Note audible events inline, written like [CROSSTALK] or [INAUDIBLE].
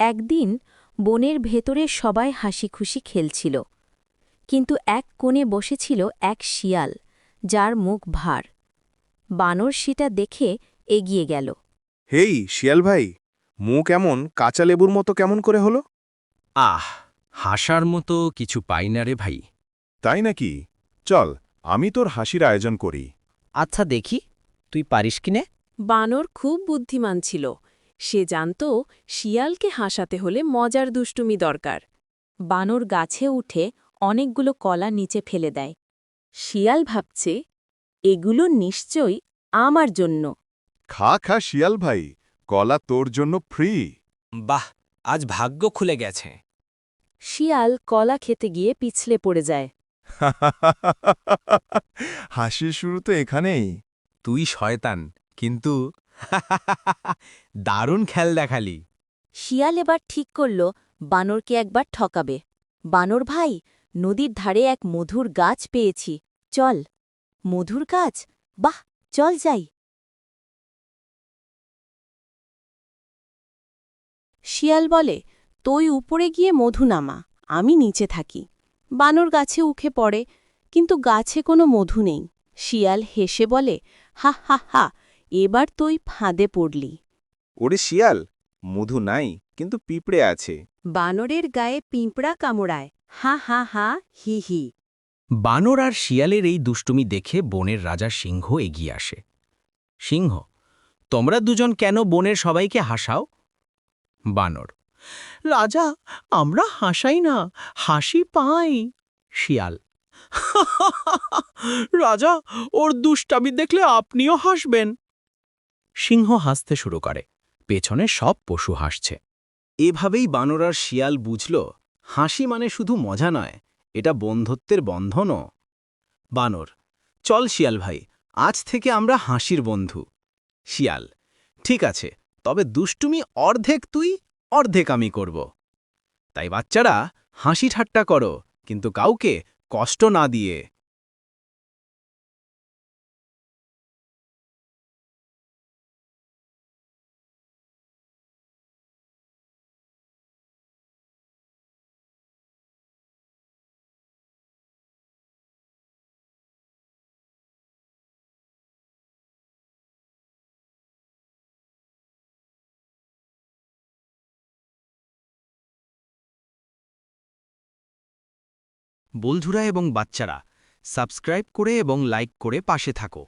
একদিন বনের ভেতরে সবাই হাসি খুশি খেলছিল। কিন্তু এক কোণে বসেছিল এক শিয়াল যার মুখ ভার। বানর সেটা দেখে এগিয়ে গেল। হেই শিয়াল ভাই মুখ এমন কাঁচা লেবুর মতো কেমন করে হলো? আহ হাসার মতো কিছু পাই না রে ভাই। তাই নাকি? চল আমি তোর হাসির আয়োজন করি। আচ্ছা দেখি তুই পারিস কিনে? বানর খুব বুদ্ধিমান ছিল। সে জানত শিয়ালকে হাসাতে হলে মজার দুষ্টুমি দরকার। বানর গাছে উঠে অনেকগুলো কলা নিচে ফেলে দেয়। শিয়াল ভাবছে এগুলো নিশ্চয়ই আমার জন্য। খা খা শিয়াল ভাই কলা তোর জন্য ফ্রি। বাহ আজ ভাগ্য খুলে গেছে। শিয়াল কলা খেতে গিয়ে পিছলে পড়ে যায়। [LAUGHS] হাসির শুরু তো এখানেই। তুই শয়তান কিন্তু [LAUGHS] দারুণ খেল দেখালি। শিয়াল এবার ঠিক করল, বানরকে একবার ঠকাবে। বানর, ভাই, নদীর ধারে এক মধুর গাছ পেয়েছি। চল। মধুর গাছ? বাহ, চল যাই। শিয়াল বলে, তুই উপরে গিয়ে মধু নামা, আমি নিচে থাকি। বানর গাছে উঠে পড়ে, কিন্তু গাছে কোনো মধু নেই। শিয়াল হেসে বলে, হা হা হা এবার তুই ফাঁদে পড়লি। ওরে শিয়াল মধু নাই কিন্তু পিঁপড়ে আছে। বানরের গায়ে পিঁপড়া কামড়ায়। হা হা হা হি হি। বানর আর শিয়ালের এই দুষ্টুমি দেখে বনের রাজা সিংহ এগিয়ে আসে। সিংহ তোমরা দুজন কেন বনের সবাইকে হাসাও? বানর রাজা আমরা হাসাই না হাসি পাই। শিয়াল [LAUGHS] রাজা ওর দুষ্টামি দেখলে আপনিও হাসবেন। সিংহ হাসতে শুরু করে। পেছনে সব পশু হাসছে। এভাবেই বানর আর শিয়াল বুঝল, হাসি মানে শুধু মজা নয়, এটা বন্ধুত্বের বন্ধনও। বানর, চল শিয়াল ভাই, আজ থেকে আমরা হাসির বন্ধু। শিয়াল, ঠিক আছে, তবে দুষ্টুমি অর্ধেক তুই, অর্ধেক আমি করব। তাই বাচ্চারা, হাসি ঠাট্টা করো, কিন্তু কাউকে কষ্ট না দিয়ে। বলঝুরা এবং বাচ্চারা সাবস্ক্রাইব করে এবং লাইক করে পাশে থাকো।